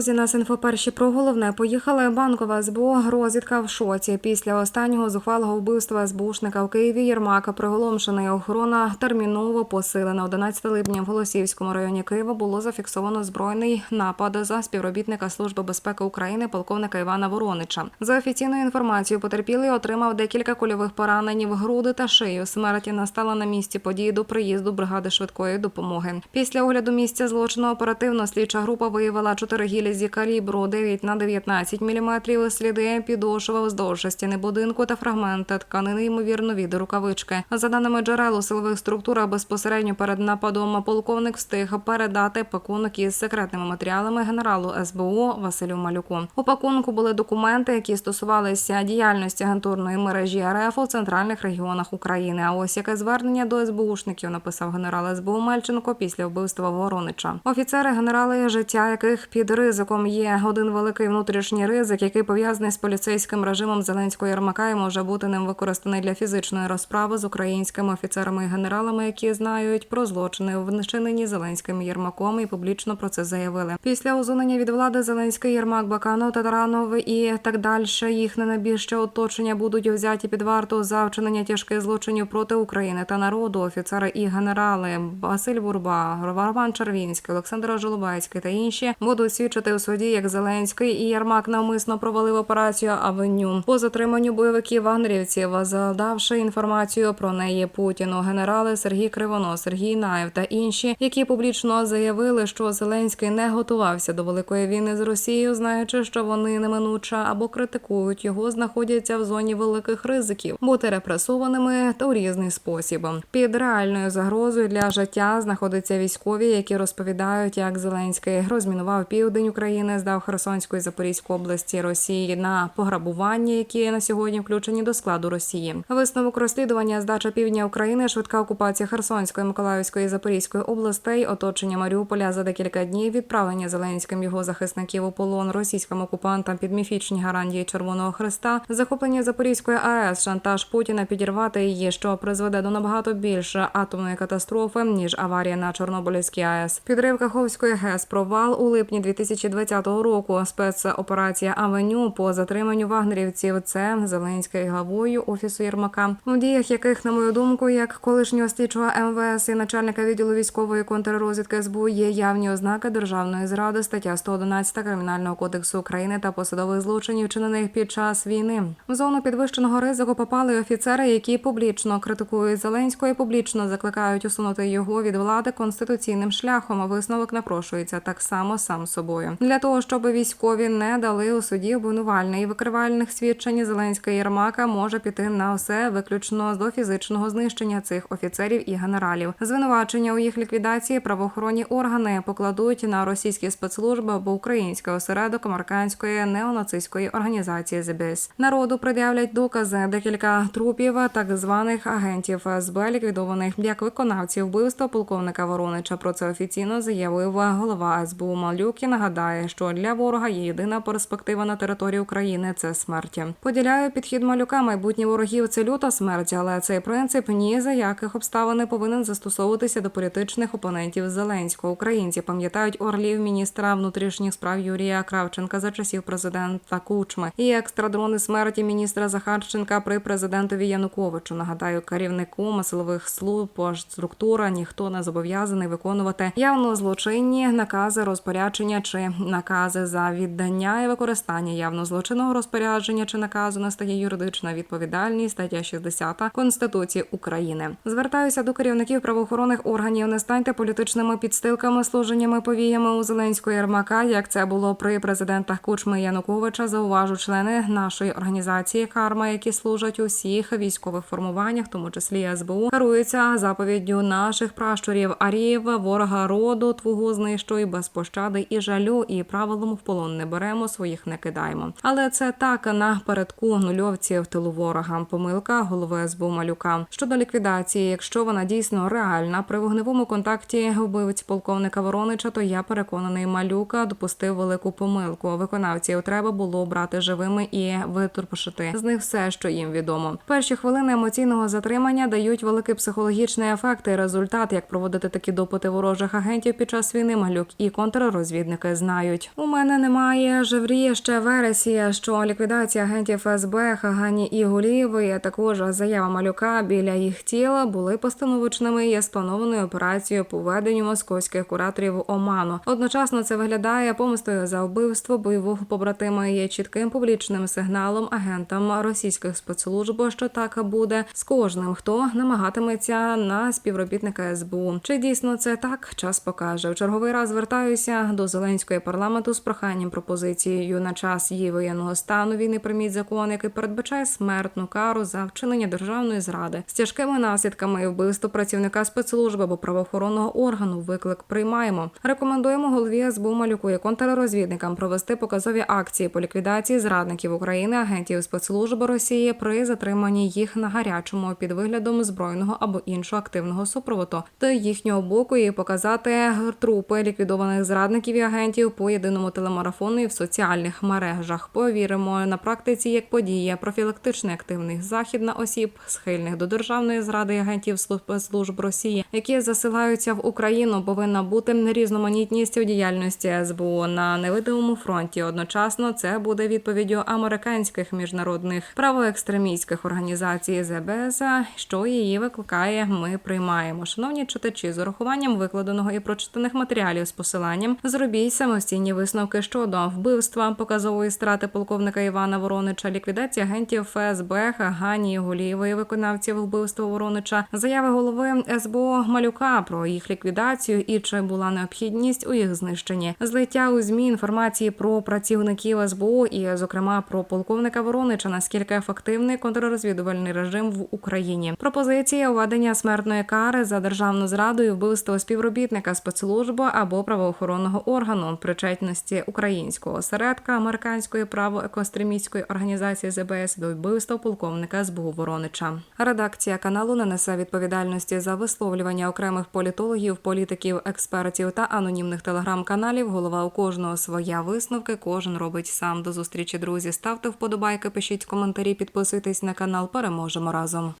Друзі, нас інфо перші про головне. Поїхали банкова СБУ. Розвідка в шоці. Після останнього зухвалого вбивства СБУшника в Києві Єрмака приголомшений охорона терміново посилена. 11 липня в Голосіївському районі Києва було зафіксовано збройний напад за співробітника Служби безпеки України полковника Івана Воронича. За офіційною інформацією, потерпілий отримав декілька кульових поранень в груди та шию. Смерті настала на місці події до приїзду бригади швидкої допомоги. Після огляду місця злочину оперативно слідча група виявила чотири гільзі калібру 9 на 19 мм, сліди підошви вздовж стіни будинку та фрагменти тканини, ймовірно, від рукавички. За даними джерел у силових структурах, безпосередньо перед нападом полковник встиг передати пакунок із секретними матеріалами генералу СБУ Василю Малюку. У пакунку були документи, які стосувалися діяльності агентурної мережі РФ у центральних регіонах України. А ось яке звернення до СБУшників написав генерал СБУ Мельченко після вбивства Воронича. Офіцери, генерали, життя яких під ризиком є один великий внутрішній ризик, який пов'язаний з поліцейським режимом Зеленського Єрмака і може бути ним використаний для фізичної розправи з українськими офіцерами і генералами, які знають про злочини вчинені Зеленським Єрмаком і публічно про це заявили. Після усунення від влади Зеленський Єрмак, Баканов, Татаранов і так далі. Їх не найбільше оточення будуть взяті під варту за вчинення тяжких злочинів проти України та народу. Офіцери і генерали Василь Бурба, Роман Червінський, Олександр Жолобайський та інші будуть свідчити у суді, як Зеленський і Єрмак навмисно провалив операцію Авеню по затриманню бойовиків вагнерівців, задавши інформацію про неї Путіну. Генерали Сергій Кривонос, Сергій Наєв та інші, які публічно заявили, що Зеленський не готувався до великої війни з Росією, знаючи, що вони неминуче або критикують його, знаходяться в зоні великих ризиків, бути репресованими та у різний спосіб. Під реальною загрозою для життя знаходяться військові, які розповідають, як Зеленський розмінував південь України, здав Херсонську і Запорізьку області Росії на пограбування, які на сьогодні включені до складу Росії. Висновок розслідування здача півдня України, швидка окупація Херсонської, Миколаївської і Запорізької областей, оточення Маріуполя за декілька днів, відправлення Зеленським його захисників у полон російським окупантам під міфічні гарантії Червоного Хреста, захоплення Запорізької АЕС, шантаж Путіна підірвати її, що призведе до набагато більше атомної катастрофи ніж аварія на Чорнобильській АЕС. Підрив Каховської ГЕС провал у липні 2020 року. Спецоперація Авеню по затриманню вагнерівців. Це Зеленський главою офісу Єрмака, у діях яких, на мою думку, як колишнього слідчого МВС і начальника відділу військової контррозвідки СБУ є явні ознаки державної зради, стаття 111 кримінального кодексу України та посадових злочинів, вчинених під час війни. В зону підвищеного ризику попали офіцери, які публічно критикують Зеленського і публічно закликають усунути його від влади конституційним шляхом. Висновок напрошується так само сам собою для того, щоб військові не дали у суді обвинувальне і викривальних свідчень. Зеленська Єрмака може піти на все виключно до фізичного знищення цих офіцерів і генералів. Звинувачення у їх ліквідації правоохоронні органи покладуть на російські спецслужби або український осередок американської неонацистської організації ЗБС. Народу пред'являть докази декілька трупів так званих агентів СБ, ліквідованих як виконавців вбивства полковника Воронича. Про це офіційно заявив голова СБУ Малюк і нагадає, що для ворога є єдина перспектива на території України це смерть. Поділяю підхід малюка. Майбутні ворогів це люта смерть, але цей принцип ні за яких обставин не повинен застосовуватися до політичних опонентів Зеленського. Українці пам'ятають орлів міністра внутрішніх справ Юрія Кравченка за часів президента Кучми і екстрадрони смерті міністра Захарченка при президентові Януковичу. Нагадаю, керівнику силових служб структура ніхто не зобов'язаний виконувати явно злочинні накази розпорядження чи накази за віддання і використання явно злочинного розпорядження чи наказу настає юридична відповідальність стаття 60 Конституції України. Звертаюся до керівників правоохоронних органів. Не станьте політичними підстилками, служеннями повіями у Зеленського Єрмака, як це було при президентах Кучми Януковича. Зауважу члени нашої організації Карма, які служать у всіх військових формуваннях, в тому числі СБУ, керуються заповіддю наших пращурів Арієва, ворога роду, твого знищуй без пощади і жалю, і правилом в полон не беремо, своїх не кидаємо. Але це так напередку нульовців тилу ворога. Помилка голови СБУ Малюка щодо ліквідації. Якщо вона дійсно реальна, при вогневому контакті вбивць полковника Воронича, то я переконаний, малюка допустив велику помилку. Виконавців треба було брати живими і витурпошити з них все, що їм відомо. Перші хвилини емоційного затримання дають великий психологічний ефект і результат, як проводити такі допити ворожих агентів під час війни. Малюк і контррозвідники знають. Знають. У мене немає жевріє ще вересія, що ліквідація агентів ФСБ Хагані і Гулієвої, а також заява малюка біля їх тіла були постановочними і спланованою операцією по веденню московських кураторів Оману. Одночасно це виглядає помстою за вбивство бойового побратима є чітким публічним сигналом агентам російських спецслужб, що так буде з кожним, хто намагатиметься на співробітника СБУ. Чи дійсно це так? Час покаже. В черговий раз звертаюся до Зеленської парламенту з проханням пропозицією на час її воєнного стану війни прийміть закон, який передбачає смертну кару за вчинення державної зради з тяжкими наслідками і вбивство працівника спецслужби або правоохоронного органу. Виклик приймаємо. Рекомендуємо голові СБУ Малюку і контррозвідникам провести показові акції по ліквідації зрадників України, агентів спецслужби Росії при затриманні їх на гарячому під виглядом збройного або іншого активного супроводу та їхнього боку і показати трупи ліквідованих зрадників і агентів по єдиному телемарафону і в соціальних мережах. Повіримо на практиці, як подія профілактичний активний захід на осіб, схильних до державної зради агентів спецслужб Росії, які засилаються в Україну, повинна бути різноманітність у діяльності СБУ на невидимому фронті. Одночасно це буде відповіддю американських міжнародних правоекстремістських організацій ЗБС, що її викликає. Ми приймаємо. Шановні читачі, з урахуванням викладеного і прочитаних матеріалів з посиланням зробіть самостійні висновки щодо вбивства, показової страти полковника Івана Воронича, ліквідації агентів ФСБ Гані Гулієвої, виконавців вбивства Воронича, заяви голови СБУ Малюка про їх ліквідацію і чи була необхідність у їх знищенні, злиття у змі інформації про працівників СБУ і, зокрема, про полковника Воронича, наскільки ефективний контррозвідувальний режим в Україні. Пропозиція введення смертної кари за державну зраду і вбивство співробітника спецслужби або правоохоронного органу причетності українського осередка американської право-екостремістської організації ЗБС до вбивства полковника СБУ Воронича. Редакція каналу не несе відповідальності за висловлювання окремих політологів, політиків, експертів та анонімних телеграм-каналів. Голова у кожного своя висновки. Кожен робить сам. До зустрічі, друзі. Ставте вподобайки, пишіть коментарі, підписуйтесь на канал. Переможемо разом.